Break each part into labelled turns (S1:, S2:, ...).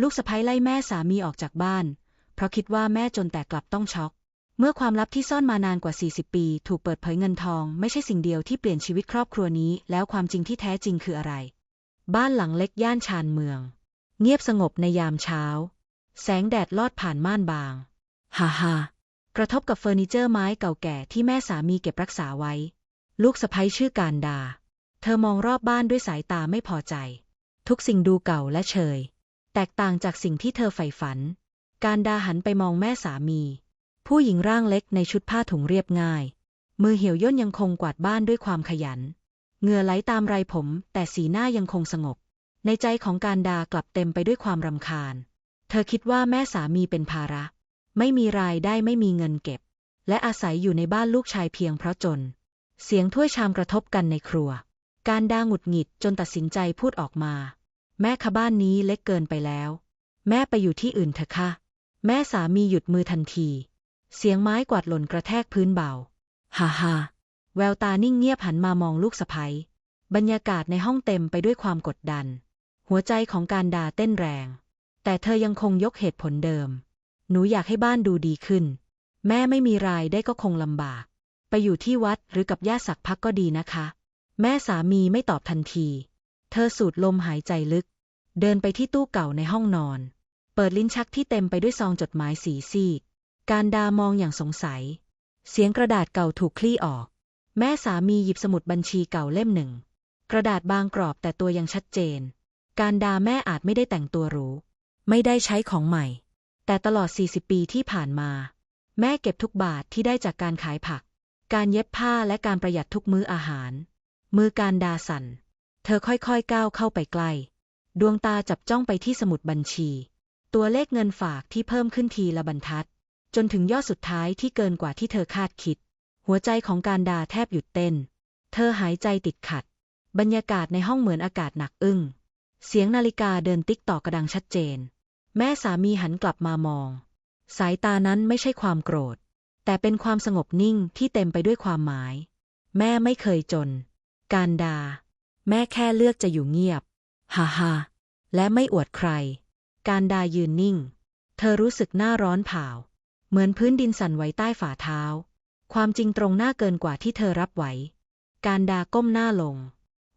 S1: ลูกสะใภ้ไล่แม่สามีออกจากบ้าน เพราะคิดว่าแม่จนแต่กลับต้องช็อก เมื่อความลับที่ซ่อนมานานกว่า 40 ปี ถูกเปิดเผยเงินทอง ไม่ใช่สิ่งเดียวที่เปลี่ยนชีวิตครอบครัวนี้ แล้วความจริงที่แท้จริงคืออะไร บ้านหลังเล็กย่านชานเมือง เงียบสงบในยามเช้า แสงแดดลอดผ่านม่านบางฮ่าฮ่ากระทบกับเฟอร์นิเจอร์ไม้เก่าแก่ที่แม่สามีเก็บรักษาไว้ ลูกสะใภ้ชื่อการดา เธอมองรอบบ้านด้วยสายตาไม่พอใจ ทุกสิ่งดูเก่าและเชย แตกต่างจากสิ่งที่เธอใฝ่ฝัน การดาหันไปมองแม่สามี ผู้หญิงร่างเล็กในชุดผ้าถุงเรียบง่าย มือเหี่ยวย่นยังคงกวาดบ้านด้วยความขยัน เหงื่อไหลตามไรผม แต่สีหน้ายังคงสงบ ในใจของการดากลับเต็มไปด้วยความรำคาญ เธอคิดว่าแม่สามีเป็นภาระ ไม่มีรายได้ไม่มีเงินเก็บ และอาศัยอยู่ในบ้านลูกชายเพียงเพราะจน เสียงถ้วยชามกระทบกันในครัว การดาหงุดหงิดจนตัดสินใจพูดออกมา แม่คะบ้านนี้เล็กเกินไปแล้ว แม่ไปอยู่ที่อื่นเถอะค่ะ แม่สามีหยุดมือทันที เสียงไม้กวาดหล่นกระแทกพื้นเบา ฮ่าฮ่าแววตานิ่งเงียบหันมามองลูกสะใภ้บรรยากาศในห้องเต็มไปด้วยความกดดัน หัวใจของการดาเต้นแรง แต่เธอยังคงยกเหตุผลเดิม หนูอยากให้บ้านดูดีขึ้น แม่ไม่มีรายได้ก็คงลำบาก ไปอยู่ที่วัดหรือกับย่าสักพักก็ดีนะคะ แม่สามีไม่ตอบทันที เธอสูดลมหายใจลึก เดินไปที่ตู้เก่าในห้องนอน เปิดลิ้นชักที่เต็มไปด้วยซองจดหมายสีซีด การดามองอย่างสงสัย เสียงกระดาษเก่าถูกคลี่ออก แม่สามีหยิบสมุดบัญชีเก่าเล่มหนึ่ง กระดาษบางกรอบแต่ตัวยังชัดเจน การดาแม่อาจไม่ได้แต่งตัวหรู ไม่ได้ใช้ของใหม่ แต่ตลอด 40 ปีที่ผ่านมา แม่เก็บทุกบาทที่ได้จากการขายผัก การเย็บผ้าและการประหยัดทุกมื้ออาหาร มือการดาสั่น เธอค่อยๆก้าวเข้าไปใกล้ ดวงตาจับจ้องไปที่สมุดบัญชี ตัวเลขเงินฝากที่เพิ่มขึ้นทีละบรรทัด จนถึงยอดสุดท้ายที่เกินกว่าที่เธอคาดคิด หัวใจของการดาแทบหยุดเต้น เธอหายใจติดขัด บรรยากาศในห้องเหมือนอากาศหนักอึ้ง เสียงนาฬิกาเดินติ๊กต่อกระดังชัดเจน แม่สามีหันกลับมามอง สายตานั้นไม่ใช่ความโกรธ แต่เป็นความสงบนิ่งที่เต็มไปด้วยความหมาย แม่ไม่เคยจน การดา แม่แค่เลือกจะอยู่เงียบ ฮ่าฮ่าและไม่อวดใคร การดายืนนิ่ง เธอรู้สึกหน้าร้อนเผา เหมือนพื้นดินสั่นไหวใต้ฝ่าเท้า ความจริงตรงหน้าเกินกว่าที่เธอรับไหว การดาก้มหน้าลง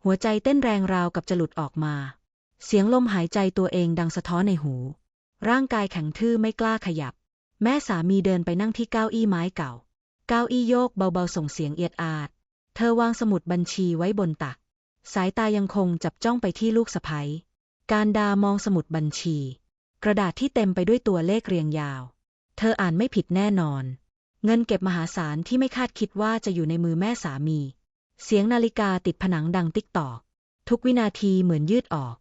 S1: หัวใจเต้นแรงราวกับจะหลุดออกมา เสียงลมหายใจตัวเองดังสะท้อนในหู ร่างกายแข็งทื่อไม่กล้าขยับ แม่สามีเดินไปนั่งที่เก้าอี้ไม้เก่า เก้าอี้โยกเบาๆส่งเสียงเอียดอาด เธอวางสมุดบัญชีไว้บนตัก สายตายังคงจับจ้องไปที่ลูกสะใภ้การดามองสมุดบัญชี กระดาษที่เต็มไปด้วยตัวเลขเรียงยาว เธออ่านไม่ผิดแน่นอน เงินเก็บมหาศาลที่ไม่คาดคิดว่าจะอยู่ในมือแม่สามี เสียงนาฬิกาติดผนังดังติ๊กตอก ทุกวินาทีเหมือนยืดออก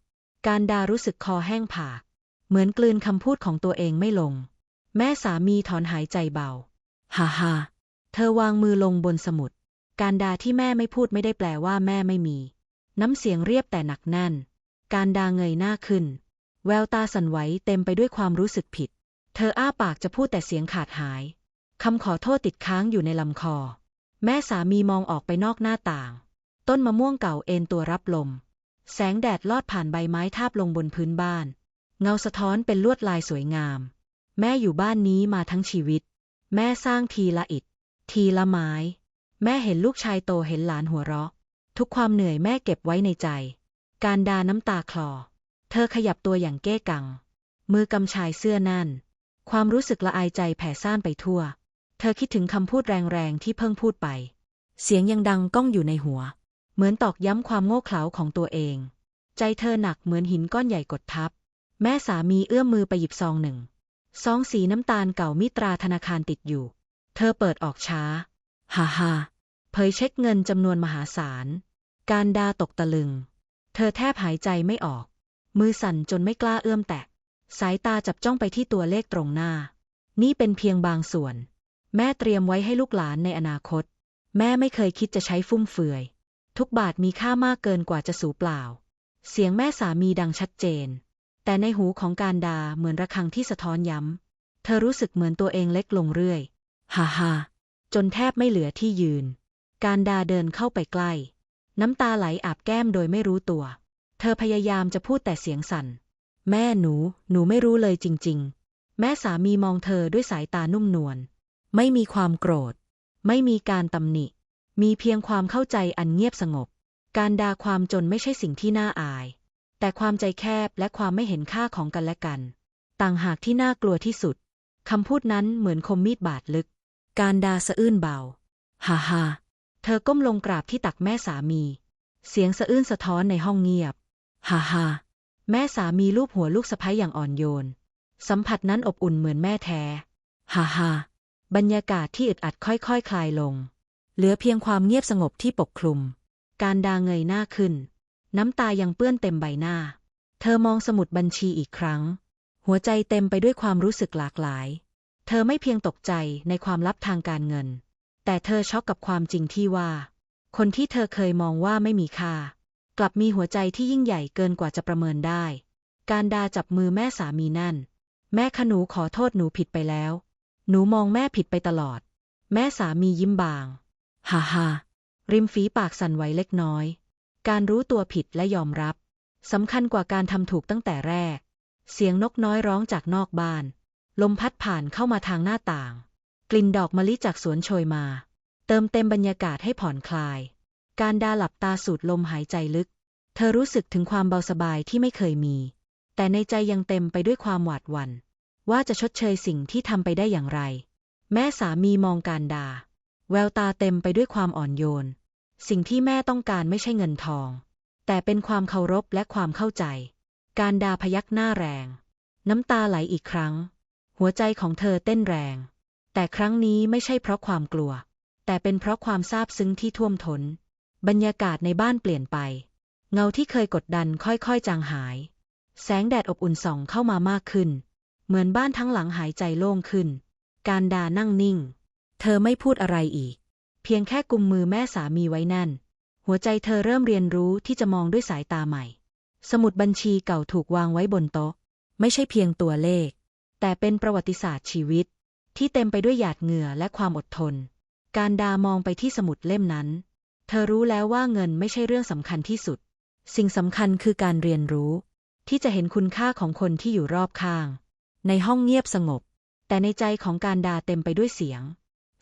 S1: การดารู้สึกคอแห้งผาก เหมือนกลืนคำพูดของตัวเองไม่ลง แม่สามีถอนหายใจเบาฮ่าฮ่าเธอวางมือลงบนสมุด การดาที่แม่ไม่พูดไม่ได้แปลว่าแม่ไม่มี น้ำเสียงเรียบแต่หนักแน่น การดาเงยหน้าขึ้น แววตาสั่นไหวเต็มไปด้วยความรู้สึกผิด เธออ้าปากจะพูดแต่เสียงขาดหาย คำขอโทษติดค้างอยู่ในลำคอ แม่สามีมองออกไปนอกหน้าต่าง ต้นมะม่วงเก่าเอ็นตัวรับลม แสงแดดลอดผ่านใบไม้ทาบลงบนพื้นบ้าน เงาสะท้อนเป็นลวดลายสวยงาม แม่อยู่บ้านนี้มาทั้งชีวิต แม่สร้างทีละอิฐ ทีละไม้ แม่เห็นลูกชายโตเห็นหลานหัวเราะ ทุกความเหนื่อยแม่เก็บไว้ในใจ การดาน้ำตาคลอ เธอขยับตัวอย่างเก้กัง มือกำชายเสื้อนั่น ความรู้สึกละอายใจแผ่ซ่านไปทั่ว เธอคิดถึงคำพูดแรงๆที่เพิ่งพูดไป เสียงยังดังก้องอยู่ในหัว เหมือนตอกย้ำความโง่เขลาของตัวเอง ใจเธอหนักเหมือนหินก้อนใหญ่กดทับ แม่สามีเอื้อมมือไปหยิบซองหนึ่ง ซองสีน้ำตาลเก่ามิตราธนาคารติดอยู่ เธอเปิดออกช้า ฮ่าฮ่าเผยเช็คเงินจำนวนมหาศาล การดาตกตะลึง เธอแทบหายใจไม่ออก มือสั่นจนไม่กล้าเอื้อมแตะ สายตาจับจ้องไปที่ตัวเลขตรงหน้า นี่เป็นเพียงบางส่วน แม่เตรียมไว้ให้ลูกหลานในอนาคต แม่ไม่เคยคิดจะใช้ฟุ่มเฟือย ทุกบาทมีค่ามากเกินกว่าจะสูญเปล่า เสียงแม่สามีดังชัดเจน แต่ในหูของการดาเหมือนระฆังที่สะท้อนย้ำ เธอรู้สึกเหมือนตัวเองเล็กลงเรื่อย ฮ่าฮ่าจนแทบไม่เหลือที่ยืน การดาเดินเข้าไปใกล้ น้ำตาไหลอาบแก้มโดยไม่รู้ตัว เธอพยายามจะพูดแต่เสียงสั่น แม่หนู หนูไม่รู้เลยจริง ๆ แม่สามีมองเธอด้วยสายตานุ่มนวล ไม่มีความโกรธ ไม่มีการตำหนิ มีเพียงความเข้าใจอันเงียบสงบ การด่าความจนไม่ใช่สิ่งที่น่าอาย แต่ความใจแคบและความไม่เห็นค่าของกันและกัน ต่างหากที่น่ากลัวที่สุด คำพูดนั้นเหมือนคมมีดบาดลึก การดาสะอื้นเบา ฮ่าฮ่า ธอก้มลงกราบที่ตักแม่สามี เสียงสะอื้นสะท้อนในห้องเงียบ ฮ่าฮ่าแม่สามีลูบหัวลูกสะใภ้อย่างอ่อนโยน สัมผัสนั้นอบอุ่นเหมือนแม่แท้ ฮ่าฮ่าบรรยากาศที่อึดอัดค่อยๆคคลายลง เหลือเพียงความเงียบสงบที่ปกคลุม การดาเงยหน้าขึ้น น้ำตายังเปื้อนเต็มใบหน้า เธอมองสมุดบัญชีอีกครั้ง หัวใจเต็มไปด้วยความรู้สึกหลากหลาย เธอไม่เพียงตกใจในความลับทางการเงิน แต่เธอช็อกกับความจริงที่ว่า คนที่เธอเคยมองว่าไม่มีค่า กลับมีหัวใจที่ยิ่งใหญ่เกินกว่าจะประเมินได้ การดาจับมือแม่สามีนั่น แม่ขนูขอโทษหนูผิดไปแล้ว หนูมองแม่ผิดไปตลอด แม่สามียิ้มบางฮ่าฮ่าริมฝีปากสั่นไหวเล็กน้อย การรู้ตัวผิดและยอมรับสำคัญกว่าการทำถูกตั้งแต่แรก เสียงนกน้อยร้องจากนอกบ้าน ลมพัดผ่านเข้ามาทางหน้าต่าง กลิ่นดอกมะลิจากสวนโชยมา เติมเต็มบรรยากาศให้ผ่อนคลาย การดาหลับตาสูดลมหายใจลึก เธอรู้สึกถึงความเบาสบายที่ไม่เคยมี แต่ในใจยังเต็มไปด้วยความหวาดหวัน่น ว่าจะชดเชยสิ่งที่ทำไปได้อย่างไร แม่สามีมองการดา แววตาเต็มไปด้วยความอ่อนโยน สิ่งที่แม่ต้องการไม่ใช่เงินทอง แต่เป็นความเคารพและความเข้าใจ การดาพยักหน้าแรง น้ำตาไหลอีกครั้ง หัวใจของเธอเต้นแรง แต่ครั้งนี้ไม่ใช่เพราะความกลัว แต่เป็นเพราะความซาบซึ้งที่ท่วมทน้น บรรยากาศในบ้านเปลี่ยนไป เงาที่เคยกดดันค่อยๆ จางหาย แสงแดดอบอุ่นส่องเข้ามามากขึ้น เหมือนบ้านทั้งหลังหายใจโล่งขึ้น การดานั่งนิ่ง เธอไม่พูดอะไรอีก เพียงแค่กุมมือแม่สามีไว้แน่น หัวใจเธอเริ่มเรียนรู้ที่จะมองด้วยสายตาใหม่ สมุดบัญชีเก่าถูกวางไว้บนโต๊ะ ไม่ใช่เพียงตัวเลข แต่เป็นประวัติศาสตร์ชีวิต ที่เต็มไปด้วยหยาดเหงื่อและความอดทน การดามองไปที่สมุดเล่มนั้น เธอรู้แล้วว่าเงินไม่ใช่เรื่องสำคัญที่สุด สิ่งสำคัญคือการเรียนรู้ ที่จะเห็นคุณค่าของคนที่อยู่รอบข้าง ในห้องเงียบสงบ แต่ในใจของการดาเต็มไปด้วยเสียง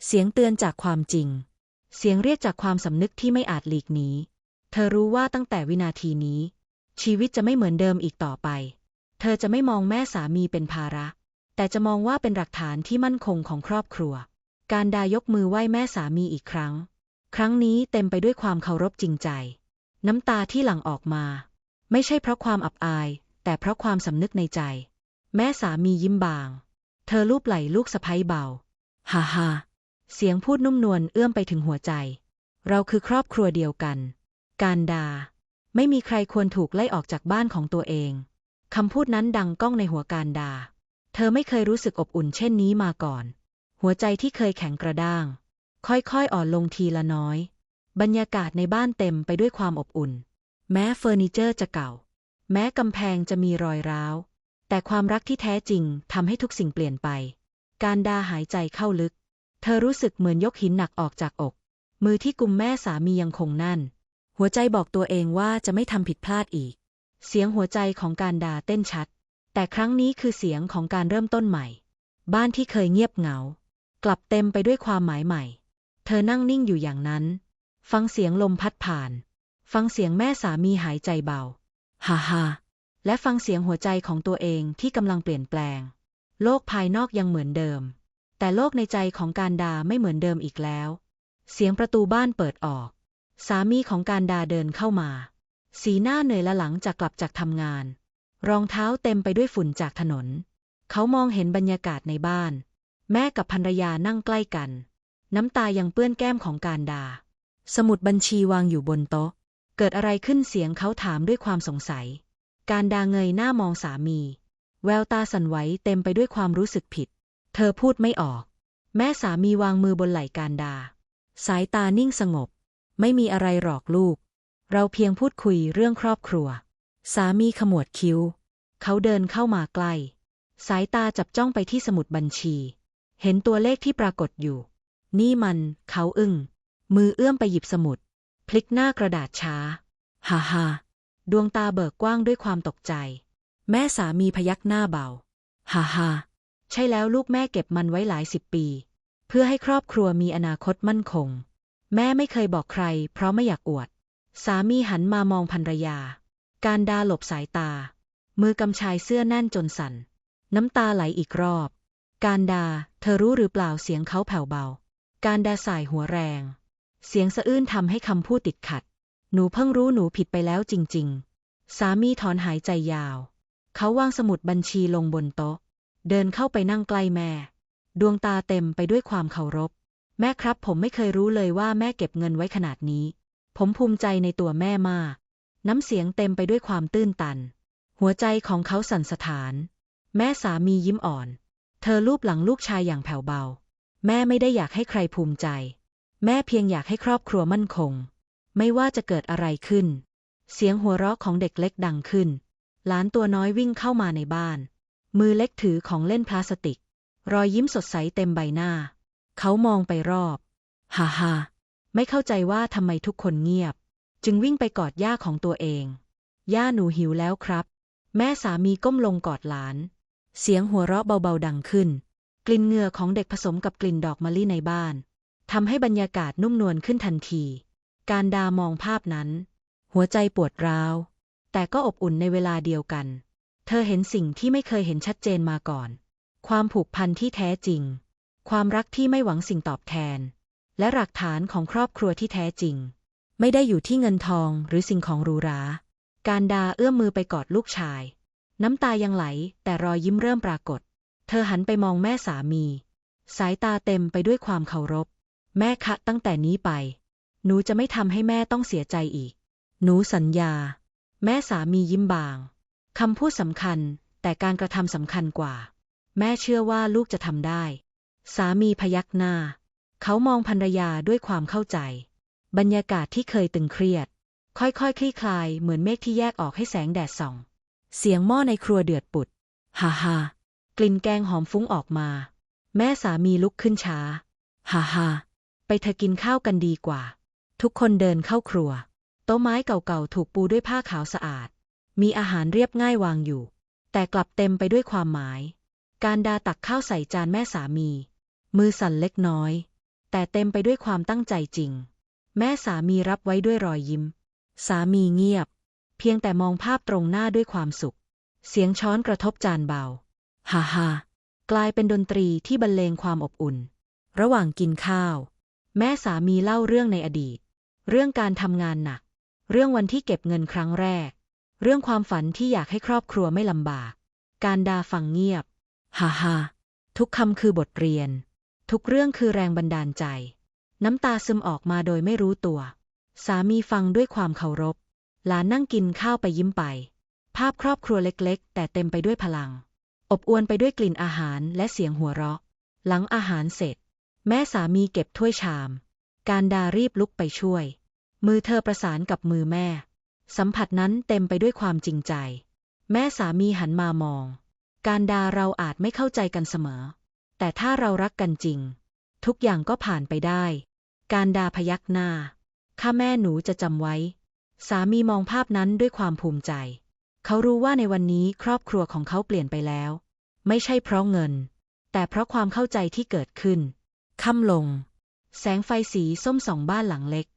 S1: เสียงเตือนจากความจริง เสียงเรียกจากความสำนึกที่ไม่อาจหลีกหนีเธอรู้ว่าตั้งแต่วินาทีนี้ ชีวิตจะไม่เหมือนเดิมอีกต่อไป เธอจะไม่มองแม่สามีเป็นภาระ แต่จะมองว่าเป็นหลักฐานที่มั่นคงของครอบครัว การดายกมือไหว้แม่สามีอีกครั้ง ครั้งนี้เต็มไปด้วยความเคารพจริงใจ น้ำตาที่หลั่งออกมา ไม่ใช่เพราะความอับอาย แต่เพราะความสำนึกในใจ แม่สามียิ้มบาง เธอลูบไหล่ลูกสะใภ้เบาฮ่าฮ่าเสียงพูดนุ่มนวลเอื้อมไปถึงหัวใจ เราคือครอบครัวเดียวกัน การดา ไม่มีใครควรถูกไล่ออกจากบ้านของตัวเอง คำพูดนั้นดังก้องในหัวการดา เธอไม่เคยรู้สึกอบอุ่นเช่นนี้มาก่อน หัวใจที่เคยแข็งกระด้าง ค่อยๆ อ่อนลงทีละน้อย บรรยากาศในบ้านเต็มไปด้วยความอบอุ่น แม้เฟอร์นิเจอร์จะเก่า แม้กำแพงจะมีรอยร้าว แต่ความรักที่แท้จริงทำให้ทุกสิ่งเปลี่ยนไป การดาหายใจเข้าลึก เธอรู้สึกเหมือนยกหินหนักออกจากอก มือที่กุมแม่สามียังคงนั่น หัวใจบอกตัวเองว่าจะไม่ทำผิดพลาดอีก เสียงหัวใจของการดาเต้นชัด แต่ครั้งนี้คือเสียงของการเริ่มต้นใหม่ บ้านที่เคยเงียบเหงา กลับเต็มไปด้วยความหมายใหม่ เธอนั่งนิ่งอยู่อย่างนั้น ฟังเสียงลมพัดผ่าน ฟังเสียงแม่สามีหายใจเบาฮ่าฮ่าและฟังเสียงหัวใจของตัวเองที่กำลังเปลี่ยนแปลง โลกภายนอกยังเหมือนเดิม แต่โลกในใจของการดาไม่เหมือนเดิมอีกแล้ว เสียงประตูบ้านเปิดออก สามีของการดาเดินเข้ามา สีหน้าเหนื่อยละหลังจากกลับจากทำงาน รองเท้าเต็มไปด้วยฝุ่นจากถนน เขามองเห็นบรรยากาศในบ้าน แม่กับภรรยานั่งใกล้กัน น้ำตายังเปื้อนแก้มของการดา สมุดบัญชีวางอยู่บนโต๊ะ เกิดอะไรขึ้นเสียงเขาถามด้วยความสงสัย การดาเงยหน้ามองสามี แววตาสั่นไหวเต็มไปด้วยความรู้สึกผิด เธอพูดไม่ออก แม่สามีวางมือบนไหล่การดา สายตานิ่งสงบ ไม่มีอะไรหรอกลูก เราเพียงพูดคุยเรื่องครอบครัว สามีขมวดคิ้ว เขาเดินเข้ามาใกล้ สายตาจับจ้องไปที่สมุดบัญชี เห็นตัวเลขที่ปรากฏอยู่ นี่มัน เขาอึ้ง มือเอื้อมไปหยิบสมุด พลิกหน้ากระดาษช้า ฮ่าฮ่าดวงตาเบิกกว้างด้วยความตกใจ แม่สามีพยักหน้าเบา ฮ่าฮ่าใช่แล้วลูกแม่เก็บมันไว้หลายสิบปี เพื่อให้ครอบครัวมีอนาคตมั่นคง แม่ไม่เคยบอกใคร เพราะไม่อยากอวด สามีหันมามองภรรยา การดาหลบสายตา มือกำชายเสื้อแน่นจนสั่น น้ำตาไหลอีกรอบ การดา เธอรู้หรือเปล่าเสียงเขาแผ่วเบา การดาสายหัวแรง เสียงสะอื้นทำให้คำพูดติดขัด หนูเพิ่งรู้หนูผิดไปแล้วจริง ๆ สามีถอนหายใจยาว เขาวางสมุดบัญชีลงบนโต๊ะ เดินเข้าไปนั่งใกล้แม่ ดวงตาเต็มไปด้วยความเคารพ แม่ครับผมไม่เคยรู้เลยว่าแม่เก็บเงินไว้ขนาดนี้ ผมภูมิใจในตัวแม่มาก น้ำเสียงเต็มไปด้วยความตื้นตัน หัวใจของเขาสั่นสะท้าน แม่สามียิ้มอ่อน เธอลูบหลังลูกชายอย่างแผ่วเบา แม่ไม่ได้อยากให้ใครภูมิใจ แม่เพียงอยากให้ครอบครัวมั่นคง ไม่ว่าจะเกิดอะไรขึ้น เสียงหัวเราะของเด็กเล็กดังขึ้น หลานตัวน้อยวิ่งเข้ามาในบ้าน มือเล็กถือของเล่นพลาสติก รอยยิ้มสดใสเต็มใบหน้า เขามองไปรอบ ฮ่าฮ่าไม่เข้าใจว่าทำไมทุกคนเงียบ จึงวิ่งไปกอดย่าของตัวเอง ย่าหนูหิวแล้วครับ แม่สามีก้มลงกอดหลาน เสียงหัวเราะเบาๆดังขึ้น กลิ่นเหงื่อของเด็กผสมกับกลิ่นดอกมะลิในบ้านทำให้บรรยากาศนุ่มนวลขึ้นทันที การดามองภาพนั้น หัวใจปวดร้าว แต่ก็อบอุ่นในเวลาเดียวกัน เธอเห็นสิ่งที่ไม่เคยเห็นชัดเจนมาก่อน ความผูกพันที่แท้จริง ความรักที่ไม่หวังสิ่งตอบแทน และหลักฐานของครอบครัวที่แท้จริง ไม่ได้อยู่ที่เงินทองหรือสิ่งของหรูหรา การดาเอื้อมมือไปกอดลูกชาย น้ำตายังไหล แต่รอยยิ้มเริ่มปรากฏ เธอหันไปมองแม่สามี สายตาเต็มไปด้วยความเคารพ แม่คะตั้งแต่นี้ไป หนูจะไม่ทำให้แม่ต้องเสียใจอีก หนูสัญญา แม่สามียิ้มบางคำพูดสำคัญ แต่การกระทำสำคัญกว่า แม่เชื่อว่าลูกจะทำได้ สามีพยักหน้า เขามองภรรยาด้วยความเข้าใจ บรรยากาศที่เคยตึงเครียด ค่อยๆคคลี่คลายเหมือนเมฆที่แยกออกให้แสงแดดส่อง เสียงหม้อในครัวเดือดปุดฮ่าฮ่ากลิ่นแกงหอมฟุ้งออกมา แม่สามีลุกขึ้นช้าฮ่าฮ่าไปเธอกินข้าวกันดีกว่า ทุกคนเดินเข้าครัว โต๊ะไม้เก่าๆถูกปูด้วยผ้าขาวสะอาด มีอาหารเรียบง่ายวางอยู่ แต่กลับเต็มไปด้วยความหมาย การดาตักข้าวใส่จานแม่สามี มือสั่นเล็กน้อย แต่เต็มไปด้วยความตั้งใจจริง แม่สามีรับไว้ด้วยรอยยิ้ม สามีเงียบ เพียงแต่มองภาพตรงหน้าด้วยความสุข เสียงช้อนกระทบจานเบา ฮ่าฮ่ากลายเป็นดนตรีที่บรรเลงความอบอุ่น ระหว่างกินข้าว แม่สามีเล่าเรื่องในอดีต เรื่องการทำงานหนัก เรื่องวันที่เก็บเงินครั้งแรก เรื่องความฝันที่อยากให้ครอบครัวไม่ลำบาก การดาฟังเงียบ ฮ่าฮ่าทุกคำคือบทเรียน ทุกเรื่องคือแรงบันดาลใจ น้ำตาซึมออกมาโดยไม่รู้ตัว สามีฟังด้วยความเคารพ หลานนั่งกินข้าวไปยิ้มไป ภาพครอบครัวเล็กๆ แต่เต็มไปด้วยพลัง อบอวลไปด้วยกลิ่นอาหารและเสียงหัวเราะ หลังอาหารเสร็จ แม่สามีเก็บถ้วยชาม การดารีบลุกไปช่วย มือเธอประสานกับมือแม่ สัมผัสนั้นเต็มไปด้วยความจริงใจ แม่สามีหันมามอง การดาเราอาจไม่เข้าใจกันเสมอ แต่ถ้าเรารักกันจริง ทุกอย่างก็ผ่านไปได้ การดาพยักหน้า ข้าแม่หนูจะจำไว้ สามีมองภาพนั้นด้วยความภูมิใจ เขารู้ว่าในวันนี้ครอบครัวของเขาเปลี่ยนไปแล้ว ไม่ใช่เพราะเงิน แต่เพราะความเข้าใจที่เกิดขึ้น ค่ำลง แสงไฟสีส้มสองบ้านหลังเล็ก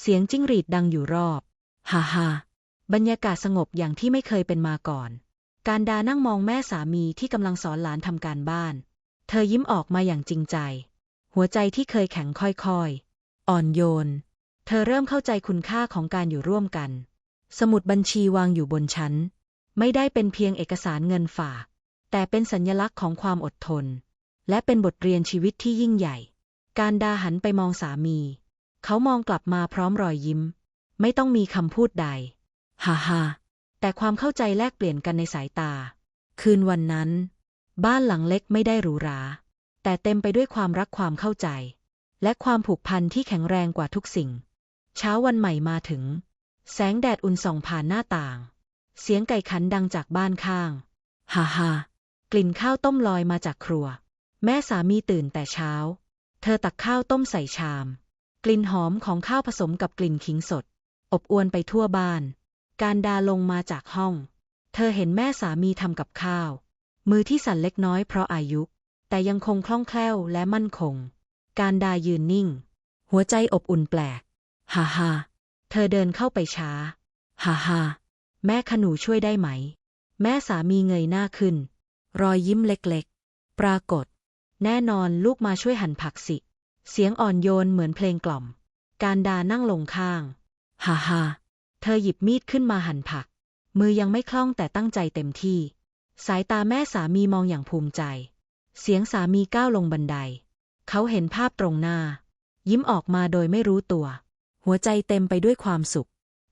S1: เสียงจิ้งหรีดดังอยู่รอบ ฮ่าฮ่าบรรยากาศสงบอย่างที่ไม่เคยเป็นมาก่อน การดานั่งมองแม่สามีที่กำลังสอนหลานทำการบ้าน เธอยิ้มออกมาอย่างจริงใจ หัวใจที่เคยแข็งค่อยๆ อ่อนโยน เธอเริ่มเข้าใจคุณค่าของการอยู่ร่วมกัน สมุดบัญชีวางอยู่บนชั้น ไม่ได้เป็นเพียงเอกสารเงินฝาก แต่เป็นสัญลักษณ์ของความอดทน และเป็นบทเรียนชีวิตที่ยิ่งใหญ่ การดาหันไปมองสามี เขามองกลับมาพร้อมรอยยิ้ม ไม่ต้องมีคำพูดใด ฮ่าฮ่าแต่ความเข้าใจแลกเปลี่ยนกันในสายตา คืนวันนั้น บ้านหลังเล็กไม่ได้หรูหรา แต่เต็มไปด้วยความรักความเข้าใจ และความผูกพันที่แข็งแรงกว่าทุกสิ่ง เช้าวันใหม่มาถึง แสงแดดอุ่นส่องผ่านหน้าต่าง เสียงไก่ขันดังจากบ้านข้างฮ่าฮ่ากลิ่นข้าวต้มลอยมาจากครัว แม่สามีตื่นแต่เช้า เธอตักข้าวต้มใส่ชาม กลิ่นหอมของข้าวผสมกับกลิ่นขิงสด อบอวนไปทั่วบ้าน การดาลงมาจากห้อง เธอเห็นแม่สามีทำกับข้าว มือที่สั่นเล็กน้อยเพราะอายุ แต่ยังคงคล่องแคล่วและมั่นคง การดายืนนิ่ง หัวใจอบอุ่นแปลก ฮ่าฮ่าเธอเดินเข้าไปช้า ฮ่าฮ่าแม่ขนูช่วยได้ไหม แม่สามีเงยหน้าขึ้น รอยยิ้มเล็กๆ ปรากฏ แน่นอนลูกมาช่วยหั่นผักสิ เสียงอ่อนโยนเหมือนเพลงกล่อม การดานั่งลงข้าง ฮ่าฮ่าเธอหยิบมีดขึ้นมาหั่นผัก มือยังไม่คล่องแต่ตั้งใจเต็มที่ สายตาแม่สามีมองอย่างภูมิใจ เสียงสามีก้าวลงบันได เขาเห็นภาพตรงหน้า ยิ้มออกมาโดยไม่รู้ตัว หัวใจเต็มไปด้วยความสุข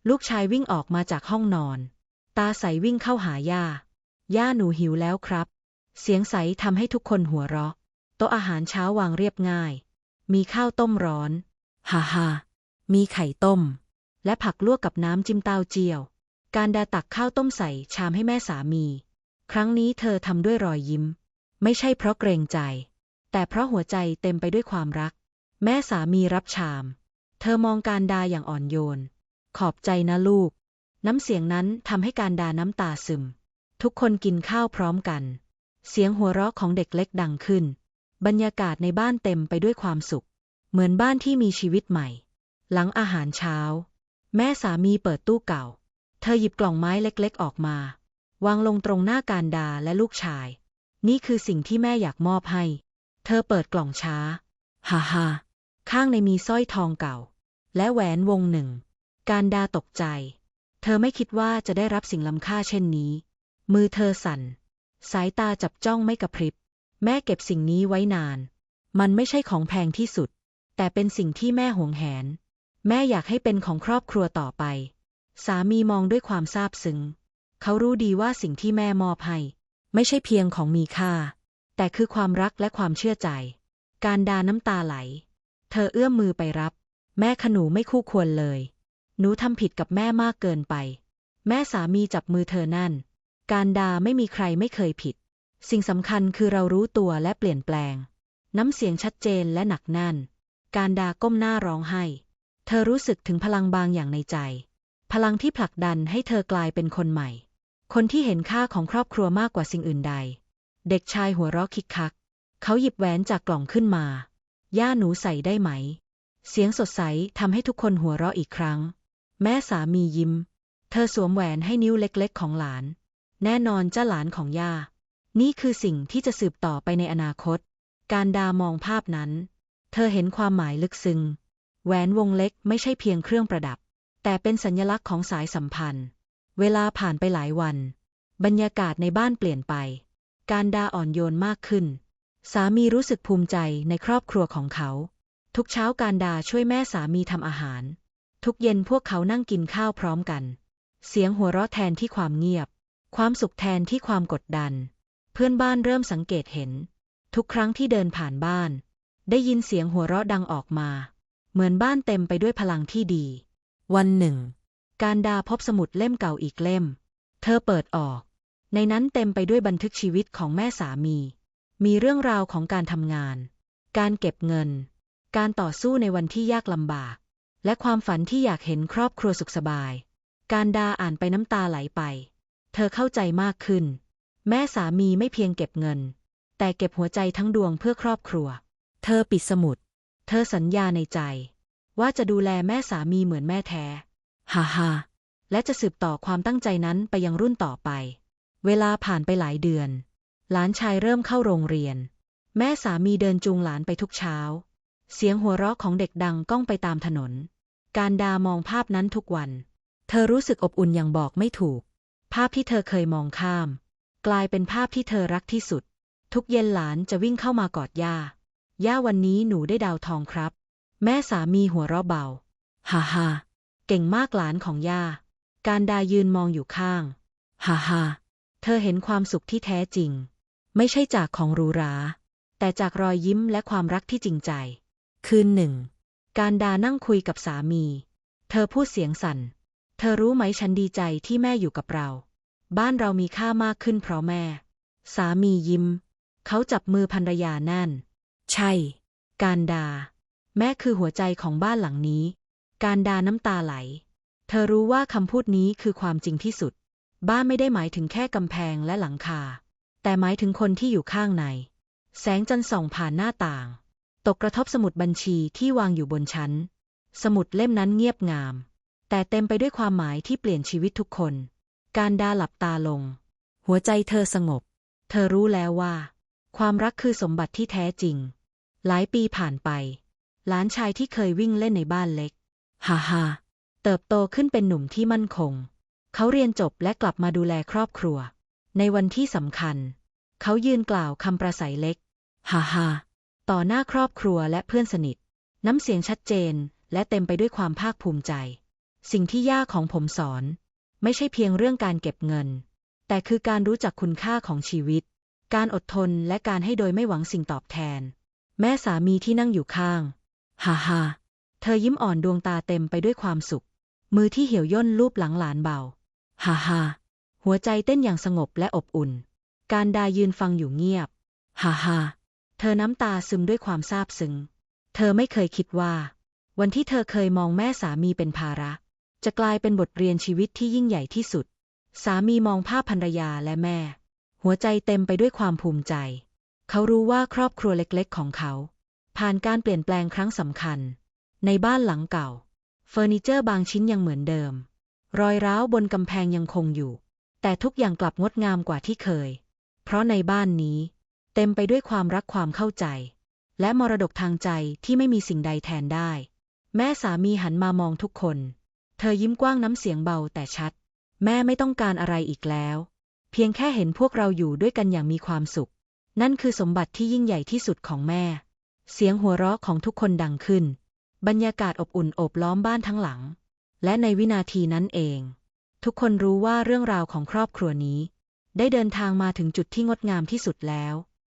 S1: ลูกชายวิ่งออกมาจากห้องนอน ตาใสวิ่งเข้าหาย่า ย่าหนูหิวแล้วครับ เสียงใสทำให้ทุกคนหัวเราะ โต๊ะอาหารเช้าวางเรียบง่าย มีข้าวต้มร้อน ฮ่าฮ่ามีไข่ต้ม และผักลวกกับน้ำจิ้มเต้าเจี้ยว การดาตักข้าวต้มใส่ชามให้แม่สามี ครั้งนี้เธอทำด้วยรอยยิ้ม ไม่ใช่เพราะเกรงใจ แต่เพราะหัวใจเต็มไปด้วยความรัก แม่สามีรับชาม เธอมองการดาอย่างอ่อนโยน ขอบใจนะลูก น้ำเสียงนั้นทำให้การดาน้ำตาซึม ทุกคนกินข้าวพร้อมกัน เสียงหัวเราะของเด็กเล็กดังขึ้น บรรยากาศในบ้านเต็มไปด้วยความสุข เหมือนบ้านที่มีชีวิตใหม่ หลังอาหารเช้า แม่สามีเปิดตู้เก่า เธอหยิบกล่องไม้เล็กๆออกมา วางลงตรงหน้าการดาและลูกชายนี่คือสิ่งที่แม่อยากมอบให้ เธอเปิดกล่องช้า ฮ่าฮ่าข้างในมีสร้อยทองเก่า และแหวนวงหนึ่ง การดาตกใจ เธอไม่คิดว่าจะได้รับสิ่งล้ำค่าเช่นนี้ มือเธอสั่น สายตาจับจ้องไม่กระพริบ แม่เก็บสิ่งนี้ไว้นาน มันไม่ใช่ของแพงที่สุด แต่เป็นสิ่งที่แม่หวงแหน แม่อยากให้เป็นของครอบครัวต่อไป สามีมองด้วยความซาบซึ้ง เขารู้ดีว่าสิ่งที่แม่มอบให้ ไม่ใช่เพียงของมีค่า แต่คือความรักและความเชื่อใจ การดาน้ำตาไหล เธอเอื้อมมือไปรับ แม่ขนูไม่คู่ควรเลย หนูทำผิดกับแม่มากเกินไป แม่สามีจับมือเธอนั่น การดาไม่มีใครไม่เคยผิด สิ่งสำคัญคือเรารู้ตัวและเปลี่ยนแปลง น้ำเสียงชัดเจนและหนักแน่น การดาก้มหน้าร้องไห้ เธอรู้สึกถึงพลังบางอย่างในใจ พลังที่ผลักดันให้เธอกลายเป็นคนใหม่ คนที่เห็นค่าของครอบครัวมากกว่าสิ่งอื่นใด เด็กชายหัวเราะคิกคัก เขาหยิบแหวนจากกล่องขึ้นมา ย่าหนูใส่ได้ไหม เสียงสดใสทำให้ทุกคนหัวเราะอีกครั้ง แม่สามียิ้ม เธอสวมแหวนให้นิ้วเล็กๆ ของหลาน แน่นอนจ้าหลานของย่า นี่คือสิ่งที่จะสืบต่อไปในอนาคต การดามองภาพนั้น เธอเห็นความหมายลึกซึ้ง แหวนวงเล็กไม่ใช่เพียงเครื่องประดับ แต่เป็นสัญลักษณ์ของสายสัมพันธ์ เวลาผ่านไปหลายวัน บรรยากาศในบ้านเปลี่ยนไป การดาอ่อนโยนมากขึ้น สามีรู้สึกภูมิใจในครอบครัวของเขา ทุกเช้าการดาช่วยแม่สามีทำอาหาร ทุกเย็นพวกเขานั่งกินข้าวพร้อมกัน เสียงหัวเราะแทนที่ความเงียบ ความสุขแทนที่ความกดดัน เพื่อนบ้านเริ่มสังเกตเห็น ทุกครั้งที่เดินผ่านบ้าน ได้ยินเสียงหัวเราะดังออกมา เหมือนบ้านเต็มไปด้วยพลังที่ดี วันหนึ่ง การดาพบสมุดเล่มเก่าอีกเล่ม เธอเปิดออก ในนั้นเต็มไปด้วยบันทึกชีวิตของแม่สามี มีเรื่องราวของการทำงาน การเก็บเงิน การต่อสู้ในวันที่ยากลำบาก และความฝันที่อยากเห็นครอบครัวสุขสบาย การดาอ่านไปน้ำตาไหลไป เธอเข้าใจมากขึ้น แม่สามีไม่เพียงเก็บเงิน แต่เก็บหัวใจทั้งดวงเพื่อครอบครัว เธอปิดสมุด เธอสัญญาในใจ ว่าจะดูแลแม่สามีเหมือนแม่แท้ ฮ่าฮ่าและจะสืบต่อความตั้งใจนั้นไปยังรุ่นต่อไป เวลาผ่านไปหลายเดือน หลานชายเริ่มเข้าโรงเรียน แม่สามีเดินจูงหลานไปทุกเช้า เสียงหัวเราะของเด็กดังก้องไปตามถนน การดามองภาพนั้นทุกวัน เธอรู้สึกอบอุ่นอย่างบอกไม่ถูก ภาพที่เธอเคยมองข้าม กลายเป็นภาพที่เธอรักที่สุด ทุกเย็นหลานจะวิ่งเข้ามากอดย่า ย่าวันนี้หนูได้ดาวทองครับ แม่สามีหัวเราะเบา ฮ่าฮ่าเก่งมากหลานของย่า การดายืนมองอยู่ข้าง ฮ่าฮ่า เธอเห็นความสุขที่แท้จริง ไม่ใช่จากของหรูหรา แต่จากรอยยิ้มและความรักที่จริงใจ คืนหนึ่ง การดานั่งคุยกับสามี เธอพูดเสียงสั่น เธอรู้ไหมฉันดีใจที่แม่อยู่กับเรา บ้านเรามีค่ามากขึ้นเพราะแม่ สามียิ้ม เขาจับมือภรรยาแน่น ใช่ การดา แม่คือหัวใจของบ้านหลังนี้ การดาน้ำตาไหล เธอรู้ว่าคำพูดนี้คือความจริงที่สุด บ้านไม่ได้หมายถึงแค่กำแพงและหลังคา แต่หมายถึงคนที่อยู่ข้างใน แสงจันทร์ส่องผ่านหน้าต่าง ตกกระทบสมุดบัญชีที่วางอยู่บนชั้น สมุดเล่มนั้นเงียบงาม แต่เต็มไปด้วยความหมายที่เปลี่ยนชีวิตทุกคน การดาหลับตาลง หัวใจเธอสงบ เธอรู้แล้วว่า ความรักคือสมบัติที่แท้จริง หลายปีผ่านไป หลานชายที่เคยวิ่งเล่นในบ้านเล็ก ฮ่าฮ่าเติบโตขึ้นเป็นหนุ่มที่มั่นคง เขาเรียนจบและกลับมาดูแลครอบครัว ในวันที่สำคัญ เขายืนกล่าวคำประสัยเล็ก ฮ่าฮ่าต่อหน้าครอบครัวและเพื่อนสนิท น้ำเสียงชัดเจนและเต็มไปด้วยความภาคภูมิใจ สิ่งที่ย่าของผมสอน ไม่ใช่เพียงเรื่องการเก็บเงิน แต่คือการรู้จักคุณค่าของชีวิต การอดทนและการให้โดยไม่หวังสิ่งตอบแทน แม่สามีที่นั่งอยู่ข้าง ฮ่าฮ่าเธอยิ้มอ่อนดวงตาเต็มไปด้วยความสุข มือที่เหี่ยวย่นลูบหลังหลานเบา ฮ่าฮ่าหัวใจเต้นอย่างสงบและอบอุ่น การดายืนฟังอยู่เงียบ ฮ่าฮ่าเธอน้ำตาซึมด้วยความซาบซึ้ง เธอไม่เคยคิดว่า วันที่เธอเคยมองแม่สามีเป็นภาระ จะกลายเป็นบทเรียนชีวิตที่ยิ่งใหญ่ที่สุด สามีมองภาพภรรยาและแม่ หัวใจเต็มไปด้วยความภูมิใจ เขารู้ว่าครอบครัวเล็กๆ ของเขา ผ่านการเปลี่ยนแปลงครั้งสำคัญ ในบ้านหลังเก่า เฟอร์นิเจอร์บางชิ้นยังเหมือนเดิม รอยร้าวบนกำแพงยังคงอยู่ แต่ทุกอย่างกลับงดงามกว่าที่เคย เพราะในบ้านนี้ เต็มไปด้วยความรักความเข้าใจ และมรดกทางใจที่ไม่มีสิ่งใดแทนได้ แม่สามีหันมามองทุกคน เธอยิ้มกว้างน้ำเสียงเบาแต่ชัด แม่ไม่ต้องการอะไรอีกแล้ว เพียงแค่เห็นพวกเราอยู่ด้วยกันอย่างมีความสุข นั่นคือสมบัติที่ยิ่งใหญ่ที่สุดของแม่ เสียงหัวเราะของทุกคนดังขึ้น บรรยากาศอบอุ่นโอบล้อมบ้านทั้งหลัง และในวินาทีนั้นเอง ทุกคนรู้ว่าเรื่องราวของครอบครัวนี้ ได้เดินทางมาถึงจุดที่งดงามที่สุดแล้ว